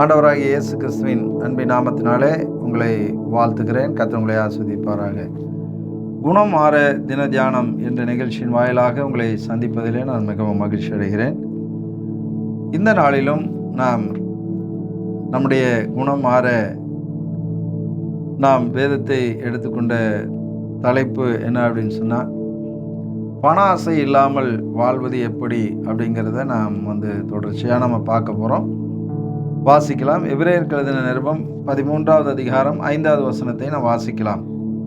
ஆண்டவராகிய இயேசு கிறிஸ்துவின் அன்பின் நாமத்தினாலே உங்களை வாழ்த்துகிறேன். கத்த உங்களை ஆஸ்வதிப்பாராக குணம் ஆற தின தியானம் என்ற நிகழ்ச்சியின் வாயிலாக உங்களை சந்திப்பதிலே நான் மிகவும் மகிழ்ச்சி அடைகிறேன். இந்த நாளிலும் நாம் நம்முடைய குணம் ஆற நாம் வேதத்தை எடுத்துக்கொண்ட தலைப்பு என்ன அப்படின்னு சொன்னால் பண ஆசை இல்லாமல் வாழ்வது எப்படி அப்படிங்கிறத நாம் வந்து தொடர்ச்சியாக நம்ம பார்க்க போகிறோம் வாசிக்கலாம். எபிரேயர் எழுதின நிருபம் பதிமூன்றாவது அதிகாரம் ஐந்தாவது வசனத்தை நாம் வாசிக்கலாம்.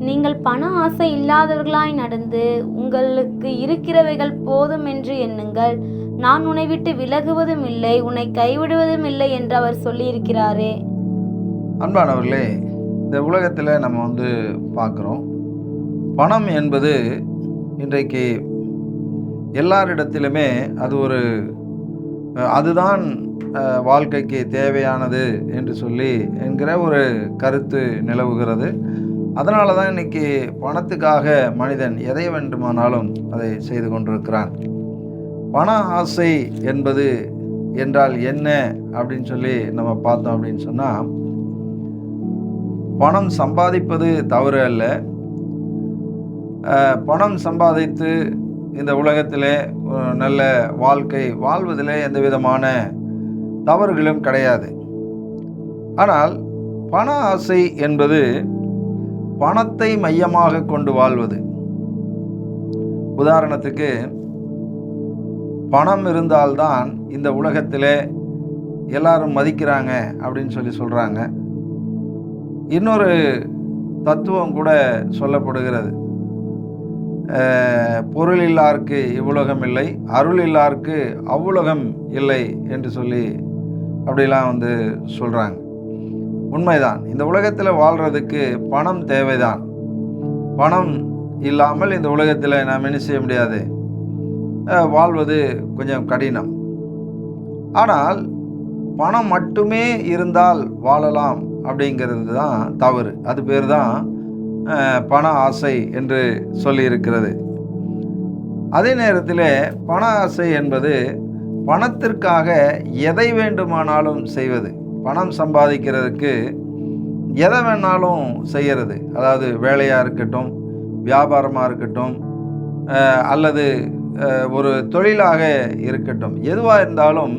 நீங்கள் பண ஆசை இல்லாதவர்களாய் நடந்து உங்களுக்கு இருக்கிறவைகள் போதும் என்று எண்ணுங்கள். நான் உன்னை விட்டு விலகுவதும் இல்லை உன்னை கைவிடுவதும் இல்லை என்று அவர் சொல்லியிருக்கிறாரே. அன்பானவர்களே இந்த உலகத்தில் நம்ம வந்து பார்க்குறோம். பணம் என்பது இன்றைக்கு எல்லாரிடத்திலுமே அது ஒரு அதுதான் வாழ்க்கைக்கு தேவையானது என்று சொல்லி என்கிற ஒரு கருத்து நிலவுகிறது. அதனால தான் இன்னைக்கு பணத்துக்காக மனிதன் எதை வேண்டுமானாலும் அதை செய்து கொண்டிருக்கிறான். பண ஆசை என்பது என்றால் என்ன அப்படின்னு சொல்லி நம்ம பார்த்தோம் அப்படின்னு சொன்னால் பணம் சம்பாதிப்பது தவறு அல்ல. பணம் சம்பாதித்து இந்த உலகத்திலே நல்ல வாழ்க்கை வாழ்வதிலே எந்த விதமான தவறுகளும் கிடையாது. ஆனால் பண ஆசை என்பது பணத்தை மையமாக கொண்டு வாழ்வது. உதாரணத்துக்கு பணம் இருந்தால்தான் இந்த உலகத்திலே எல்லாரும் மதிக்கிறாங்க அப்படின்னு சொல்லி சொல்கிறாங்க இன்னொரு தத்துவம் கூட சொல்லப்படுகிறது. பொருள் இல்லார்க்கு இவ்வுலகம் இல்லை அருள் இல்லார்க்கு அவ்வுலகம் இல்லை என்று சொல்லி அப்படிலாம் வந்து சொல்கிறாங்க உண்மைதான். இந்த உலகத்தில் வாழ்கிறதுக்கு பணம் தேவைதான். பணம் இல்லாமல் இந்த உலகத்தில் நாம் என்ன செய்ய முடியாது? வாழ்வது கொஞ்சம் கடினம். ஆனால் பணம் மட்டுமே இருந்தால் வாழலாம் அப்படிங்கிறது தான் தவறு. அது பேர் தான் பண ஆசை என்று சொல்லியிருக்கிறது. அதே நேரத்தில் பண ஆசை என்பது பணத்திற்காக எதை வேண்டுமானாலும் செய்வது. பணம் சம்பாதிக்கிறதுக்கு எதை வேணாலும் செய்கிறது அதாவது வேலையாக இருக்கட்டும் வியாபாரமாக இருக்கட்டும் அல்லது ஒரு தொழிலாக இருக்கட்டும். எதுவாக இருந்தாலும்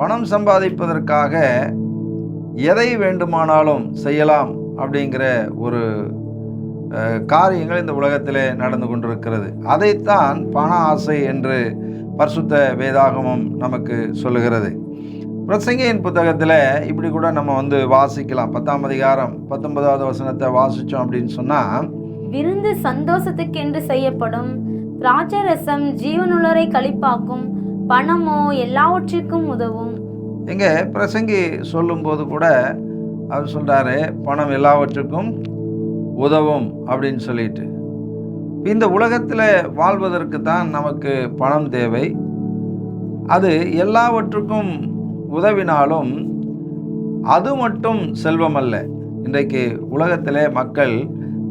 பணம் சம்பாதிப்பதற்காக எதை வேண்டுமானாலும் செய்யலாம் அப்படிங்கிற ஒரு காரியங்கள் இந்த உலகத்திலே நடந்து கொண்டிருக்கிறது. அதைத்தான் பண ஆசை என்று பரிசுத்த வேதாகமம் நமக்கு சொல்லுகிறது. பிரசங்கியின் புத்தகத்தில் இப்படி கூட நம்ம வந்து வாசிக்கலாம். பத்தாம் அதிகாரம் பத்தொன்பதாவது வசனத்தை வாசித்தோம் அப்படின்னு சொன்னால் விருந்து சந்தோஷத்துக்கென்று செய்யப்படும் திராட்சரசம் ஜீவனுள்ளரை களிப்பாக்கும் பணமோ எல்லாவற்றிற்கும் உதவும். இங்கே பிரசங்கி சொல்லும்போது கூட அவர் சொல்கிறாரு பணம் எல்லாவற்றுக்கும் உதவும் அப்படின்னு சொல்லிட்டு. இந்த உலகத்தில் வாழ்வதற்கு தான் நமக்கு பணம் தேவை. அது எல்லாவற்றுக்கும் உதவினாலும் அது மட்டும் செல்வம் அல்ல இன்றைக்கு உலகத்திலே மக்கள்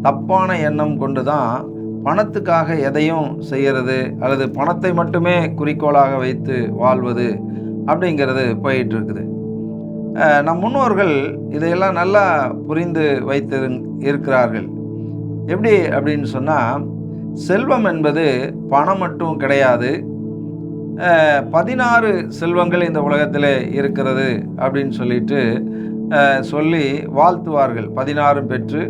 தப்பான எண்ணம் கொண்டு தான் பணத்துக்காக எதையும் செய்கிறது அல்லது பணத்தை மட்டுமே குறிக்கோளாக வைத்து வாழ்வது அப்படிங்கிறது போயிட்டு இருக்குது. நம் முன்னோர்கள் இதையெல்லாம் நல்லா புரிந்து வைத்து இருக்கிறார்கள். எப்படி அப்படின்னு சொன்னால் செல்வம் என்பது பணம் மட்டும் கிடையாது. பதினாறு செல்வங்கள் இந்த உலகத்தில் இருக்கிறது அப்படின்னு சொல்லிட்டு சொல்லி வாழ்த்துவார்கள். பதினாறும் பெற்று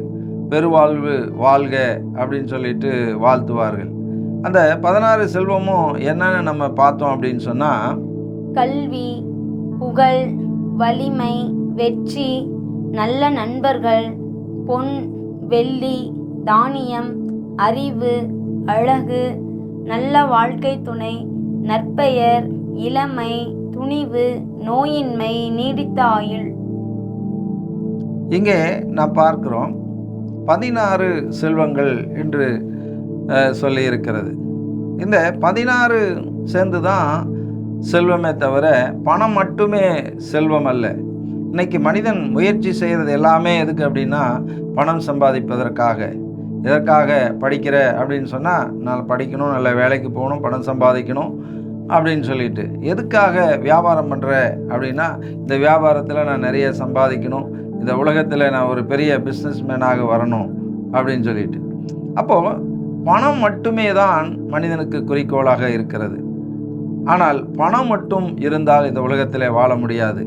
பெருவாழ்வு வாழ்க அப்படின்னு சொல்லிட்டு வாழ்த்துவார்கள். அந்த பதினாறு செல்வமும் என்னன்னு நம்ம பார்த்தோம் அப்படின்னு சொன்னால் கல்வி புகழ் வலிமை வெற்றி நல்ல நண்பர்கள் பொன் வெள்ளி தானியம் அறிவு அழகு நல்ல வாழ்க்கை துணை நற்பெயர் இளமை துணிவு நோயின்மை நீடித்த ஆயுள். இங்கே நாம் பார்க்கிறோம் பதினாறு செல்வங்கள் என்று சொல்லியிருக்கிறது. இந்த பதினாறு சேர்ந்து தான் செல்வமே தவிர பணம் மட்டுமே செல்வம் அல்ல. இன்னைக்கு மனிதன் முயற்சி செய்கிறது எல்லாமே எதுக்கு அப்படின்னா பணம் சம்பாதிப்பதற்காக. எதற்காக படிக்கிற அப்படின்னு சொன்னால் நான் படிக்கணும் நல்ல வேலைக்கு போகணும் பணம் சம்பாதிக்கணும் அப்படின்னு சொல்லிட்டு. எதுக்காக வியாபாரம் பண்ணுற அப்படின்னா இந்த வியாபாரத்தில் நான் நிறைய சம்பாதிக்கணும் இந்த உலகத்தில் நான் ஒரு பெரிய பிஸ்னஸ் மேனாக வரணும் அப்படின்னு சொல்லிட்டு. அப்போது பணம் மட்டுமே தான் மனிதனுக்கு குறிக்கோளாக இருக்கிறது. ஆனால் பணம் மட்டும் இருந்தால் இந்த உலகத்தில் வாழ முடியாது.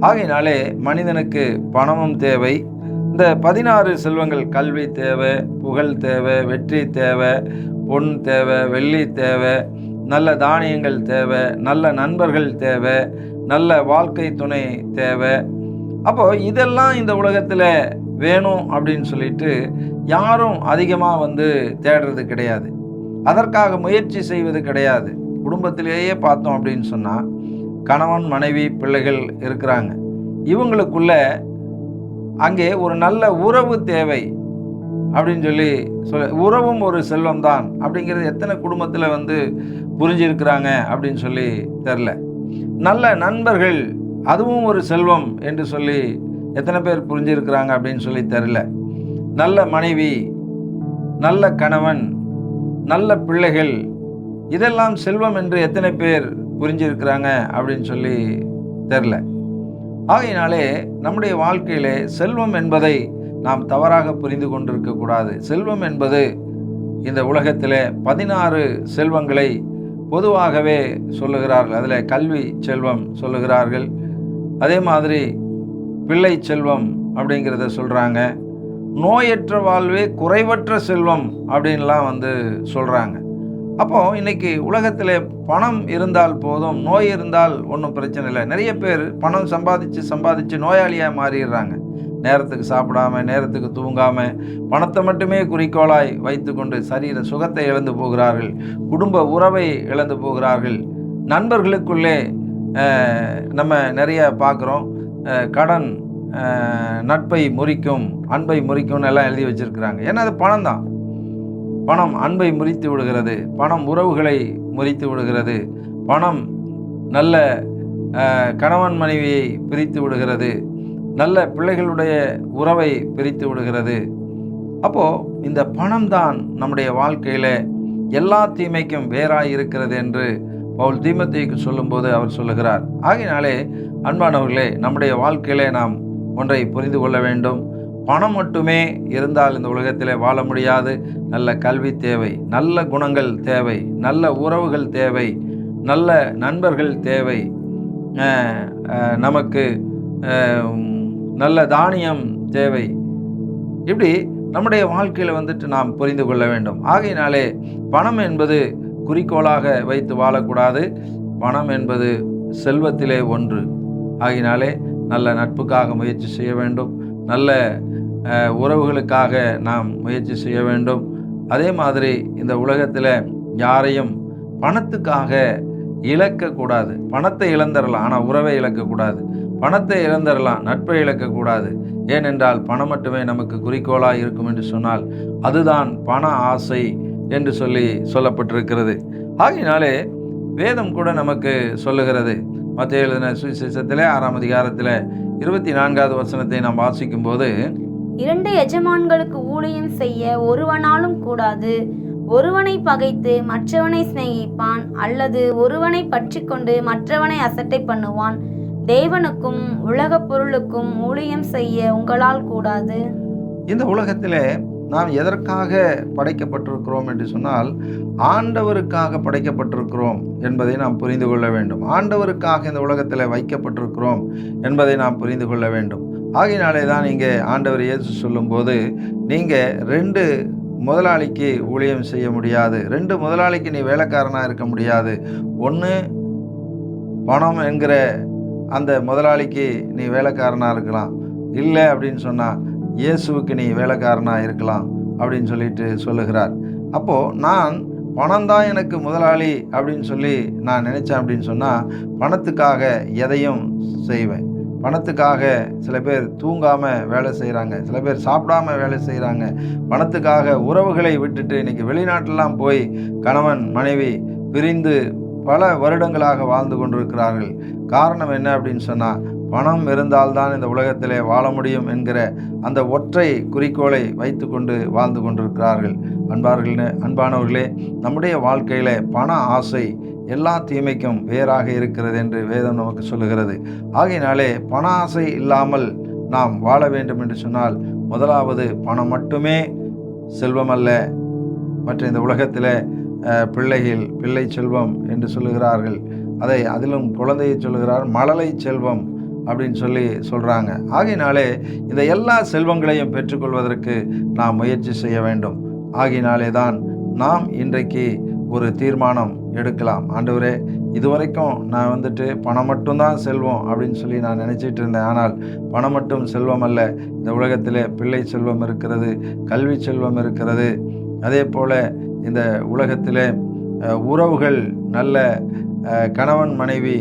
ஆகையினாலே மனிதனுக்கு பணமும் தேவை. இந்த பதினாறு செல்வங்கள் கல்வி தேவை புகழ் தேவை வெற்றி தேவை பொன் தேவை வெள்ளி தேவை நல்ல தானியங்கள் தேவை நல்ல நண்பர்கள் தேவை நல்ல வாழ்க்கை துணை தேவை. அப்போது இதெல்லாம் இந்த உலகத்தில் வேணும் அப்படின்னு சொல்லிட்டு யாரும் அதிகமாக வந்து தேடுறது கிடையாது. அதற்காக முயற்சி செய்வது கிடையாது. குடும்பத்திலேயே பார்த்தோம் அப்படின்னு சொன்னால் கணவன் மனைவி பிள்ளைகள் இருக்கிறாங்க. இவங்களுக்குள்ள அங்கே ஒரு நல்ல உறவு தேவை அப்படின்னு சொல்லி சொல்ல உறவும் ஒரு செல்வம் தான் அப்படிங்கிறது எத்தனை குடும்பத்தில் வந்து புரிஞ்சிருக்கிறாங்க அப்படின்னு சொல்லி தெரில நல்ல நண்பர்கள் அதுவும் ஒரு செல்வம் என்று சொல்லி எத்தனை பேர் புரிஞ்சிருக்கிறாங்க அப்படின்னு சொல்லி தெரில நல்ல மனைவி நல்ல கணவன் நல்ல பிள்ளைகள் இதெல்லாம் செல்வம் என்று எத்தனை பேர் புரிஞ்சிருக்கிறாங்க அப்படின்னு சொல்லி தெரில ஆகையினாலே நம்முடைய வாழ்க்கையிலே செல்வம் என்பதை நாம் தவறாக புரிந்து கொண்டிருக்கக்கூடாது செல்வம் என்பது இந்த உலகத்திலே பதினாறு செல்வங்களை பொதுவாகவே சொல்லுகிறார்கள். அதில் கல்வி செல்வம் சொல்லுகிறார்கள். அதே மாதிரி பிள்ளை செல்வம் அப்படிங்கிறத சொல்கிறாங்க நோயற்ற வாழ்வே குறைவற்ற செல்வம் அப்படின்லாம் வந்து சொல்கிறாங்க அப்போது இன்றைக்கி உலகத்தில் பணம் இருந்தால் போதும் நோய் இருந்தால் ஒன்றும் பிரச்சனை இல்லை. நிறைய பேர் பணம் சம்பாதிச்சு சம்பாதிச்சு நோயாளியாக மாறிடுறாங்க. நேரத்துக்கு சாப்பிடாம நேரத்துக்கு தூங்காமல் பணத்தை மட்டுமே குறிக்கோளாய் வைத்துக்கொண்டு சரீர சுகத்தை இழந்து போகிறார்கள் குடும்ப உறவை இழந்து போகிறார்கள். நண்பர்களுக்குள்ளே நம்ம நிறைய பார்க்குறோம். கடன் நட்பை முறிக்கும் அன்பை முறிக்கும்னு எல்லாம் எழுதி வச்சிருக்கிறாங்க. ஏன்னா அது பணம் தான் பணம் அன்பை முறித்து விடுகிறது பணம் உறவுகளை முறித்து விடுகிறது பணம் நல்ல கணவன் மனைவியை பிரித்து விடுகிறது நல்ல பிள்ளைகளுடைய உறவை பிரித்து விடுகிறது. அப்போது இந்த பணம் தான் நம்முடைய வாழ்க்கையில் எல்லா தீமைக்கும் வேறாய் இருக்கிறது என்று பவுல் தீமத்தைக்கு சொல்லும்போது அவர் சொல்லுகிறார். ஆகையினாலே அன்பானவர்களே நம்முடைய வாழ்க்கையிலே நாம் ஒன்றை புரிந்து கொள்ள வேண்டும். பணம் மட்டுமே இருந்தால் இந்த உலகத்திலே வாழ முடியாது. நல்ல கல்வி தேவை நல்ல குணங்கள் தேவை நல்ல உறவுகள் தேவை நல்ல நண்பர்கள் தேவை. நமக்கு நல்ல தானியம் தேவை. இப்படி நம்முடைய வாழ்க்கையில் வந்துட்டு நாம் புரிந்து கொள்ள வேண்டும். ஆகையினாலே பணம் என்பது குறிக்கோளாக வைத்து வாழக்கூடாது. பணம் என்பது செல்வத்திலே ஒன்று. ஆகினாலே நல்ல நட்புக்காக முயற்சி செய்ய வேண்டும். நல்ல உறவுகளுக்காக நாம் முயற்சி செய்ய வேண்டும். அதே மாதிரி இந்த உலகத்தில் யாரையும் பணத்துக்காக இழக்கக்கூடாது. பணத்தை இழந்துடலாம் ஆனால் உறவை இழக்கக்கூடாது. பணத்தை இழந்துடலாம் நட்பை இழக்கக்கூடாது. ஏனென்றால் பணம் மட்டுமே நமக்கு குறிக்கோளாக இருக்கும் என்று சொன்னால் அதுதான் பண ஆசை என்று சொல்லி சொல்லப்பட்டிருக்கிறது. ஆகையினாலே வேதம் கூட நமக்கு சொல்லுகிறது. மத்திய எழுதின சுவிசேஷத்திலே ஆறாம் அதிகாரத்தில் இருபத்தி நான்காவது வசனத்தை நாம் வாசிக்கும்போது இரண்டு எஜமான்களுக்கு ஊழியம் செய்ய ஒருவனாலும் கூடாது. ஒருவனை பகைத்து மற்றவனை சிநேகிப்பான் அல்லது ஒருவனை பற்றிக்கொண்டு மற்றவனை அசட்டை பண்ணுவான். தேவனுக்கும் உலகப் பொருளுக்கும் ஊழியம் செய்ய உங்களால் கூடாது. இந்த உலகத்திலே நாம் எதற்காக படைக்கப்பட்டிருக்கிறோம் என்று சொன்னால் ஆண்டவருக்காக படைக்கப்பட்டிருக்கிறோம் என்பதை நாம் புரிந்து கொள்ள வேண்டும். ஆண்டவருக்காக இந்த உலகத்தில் வைக்கப்பட்டிருக்கிறோம் என்பதை நாம் புரிந்து கொள்ள வேண்டும். ஆகையினாலே தான் இங்கே ஆண்டவர் இயேசு சொல்லும்போது நீங்கள் ரெண்டு முதலாளிக்கு ஊழியம் செய்ய முடியாது ரெண்டு முதலாளிக்கு நீ வேலைக்காரனாக இருக்க முடியாது ஒன்று பணம் என்கிற அந்த முதலாளிக்கு நீ வேலைக்காரனாக இருக்கலாம் இல்லை அப்படின்னு சொன்னால் இயேசுவுக்கு நீ வேலைக்காரனாக இருக்கலாம் அப்படின்னு சொல்லிட்டு சொல்லுகிறார். அப்போது நான் பணம் தான் எனக்கு முதலாளி அப்படின்னு சொல்லி நான் நினச்சேன் அப்படின்னு சொன்னால் பணத்துக்காக எதையும் செய்வேன். பணத்துக்காக சில பேர் தூங்காமல் வேலை செய்கிறாங்க சில பேர் சாப்பிடாம வேலை செய்கிறாங்க பணத்துக்காக உறவுகளை விட்டுட்டு இன்றைக்கி வெளிநாட்டிலாம் போய் கணவன் மனைவி பிரிந்து பல வருடங்களாக வாழ்ந்து கொண்டிருக்கிறார்கள். காரணம் என்ன அப்படின்னு சொன்னால் பணம் இருந்தால்தான் இந்த உலகத்திலே வாழ முடியும் என்கிற அந்த ஒற்றை குறிக்கோளை வைத்துக்கொண்டு வாழ்ந்து கொண்டிருக்கிறார்கள். அன்பார்களே அன்பானவர்களே நம்முடைய வாழ்க்கையில் பண ஆசை எல்லா தீமைக்கும் வேறாக இருக்கிறது என்று வேதம் நமக்கு சொல்லுகிறது. ஆகையினாலே பண ஆசை இல்லாமல் நாம் வாழ வேண்டும் என்று சொன்னால் முதலாவது பணம் மட்டுமே செல்வம் அல்ல மற்ற இந்த உலகத்தில் பிள்ளைகள் பிள்ளை செல்வம் என்று சொல்லுகிறார்கள். அதை அதிலும் குழந்தையை சொல்லுகிறார் மழலை செல்வம் அப்படின்னு சொல்லி சொல்கிறாங்க ஆகையினாலே இந்த எல்லா செல்வங்களையும் பெற்றுக்கொள்வதற்கு நாம் முயற்சி செய்ய வேண்டும். ஆகையினாலே தான் நாம் இன்றைக்கு ஒரு தீர்மானம் எடுக்கலாம். ஆண்டவரே இதுவரைக்கும் நான் வந்துட்டு பணம் மட்டும்தான் செல்வம் அப்படின்னு சொல்லி நான் நினச்சிட்டு இருந்தேன். ஆனால் பணம் மட்டும் செல்வம் அல்ல. இந்த உலகத்தில் பிள்ளை செல்வம் இருக்கிறது கல்வி செல்வம் இருக்கிறது. அதே போல் இந்த உலகத்தில் உறவுகள் நல்ல கணவன் மனைவி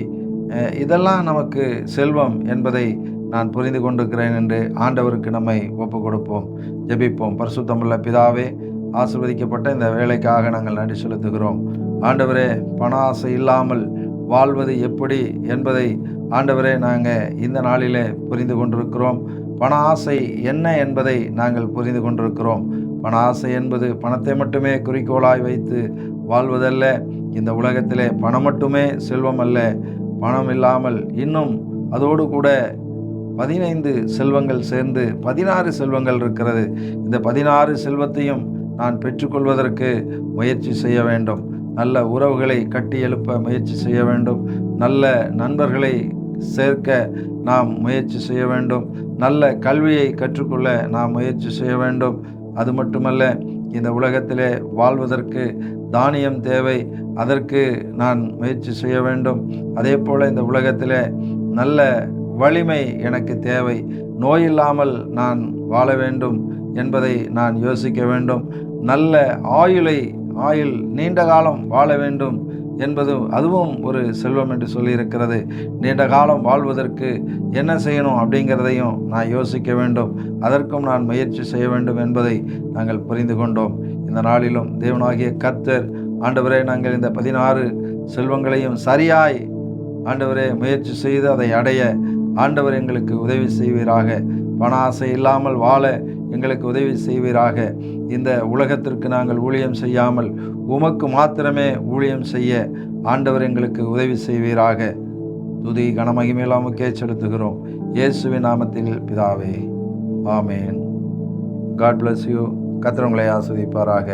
இதெல்லாம் நமக்கு செல்வம் என்பதை நான் புரிந்து கொண்டிருக்கிறேன் என்று ஆண்டவருக்கு நம்மை ஒப்பு கொடுப்போம் ஜெபிப்போம். பரிசுத்தமுள்ள பிதாவே ஆசிர்வதிக்கப்பட்ட இந்த வேலைக்காக நாங்கள் நன்றி செலுத்துகிறோம். ஆண்டவரே பண ஆசை இல்லாமல் வாழ்வது எப்படி என்பதை ஆண்டவரே நாங்கள் இந்த நாளிலே புரிந்து கொண்டிருக்கிறோம். பண ஆசை என்ன என்பதை நாங்கள் புரிந்து கொண்டிருக்கிறோம். பண ஆசை என்பது பணத்தை மட்டுமே குறிக்கோளாய் வைத்து வாழ்வதல்ல. இந்த உலகத்திலே பணம் மட்டுமே செல்வம் அல்ல. பணம் இல்லாமல் இன்னும் அதோடு கூட பதினைந்து செல்வங்கள் சேர்ந்து பதினாறு செல்வங்கள் இருக்கிறது. இந்த பதினாறு செல்வத்தையும் நான் பெற்றுக்கொள்வதற்கு முயற்சி செய்ய வேண்டும். நல்ல உறவுகளை கட்டி எழுப்ப முயற்சி செய்ய வேண்டும். நல்ல நண்பர்களை சேர்க்க நாம் முயற்சி செய்ய வேண்டும். நல்ல கல்வியை கற்றுக்கொள்ள நாம் முயற்சி செய்ய வேண்டும். அது மட்டுமல்ல இந்த உலகத்திலே வாழ்வதற்கு தானியம் தேவை. அதற்கு நான் முயற்சி செய்ய வேண்டும். அதே போல் இந்த உலகத்திலே நல்ல வலிமை எனக்கு தேவை. நோய் இல்லாமல் நான் வாழ வேண்டும் என்பதை நான் யோசிக்க வேண்டும். நல்ல ஆயுளை ஆயுள் நீண்ட காலம் வாழ வேண்டும் என்பதும் அதுவும் ஒரு செல்வம் என்று சொல்லியிருக்கிறது. நீண்ட காலம் வாழ்வதற்கு என்ன செய்யணும் அப்படிங்கிறதையும் நான் யோசிக்க வேண்டும். அதற்கும் நான் முயற்சி செய்ய வேண்டும் என்பதை நாங்கள் புரிந்து கொண்டோம். இந்த நாளிலும் தேவனாகிய கர்த்தர் ஆண்டவரே நாங்கள் இந்த பதினாறு செல்வங்களையும் சரியாய் ஆண்டவரே முயற்சி செய்து அதை அடைய ஆண்டவர் எங்களுக்கு உதவி செய்வீராக. பண ஆசை இல்லாமல் வாழ எங்களுக்கு உதவி செய்வீராக. இந்த உலகத்திற்கு நாங்கள் ஊழியம் செய்யாமல் உமக்கு மாத்திரமே ஊழியம் செய்ய ஆண்டவர் எங்களுக்கு உதவி செய்வீராக. துதி கனமகிமையிலாமுக்கே செலுத்துகிறோம் இயேசுவின் நாமத்தில் பிதாவே. ஆமேன். காட் பிளஸ் யூ கத்திரவங்களை ஆஸ்வதிப்பாராக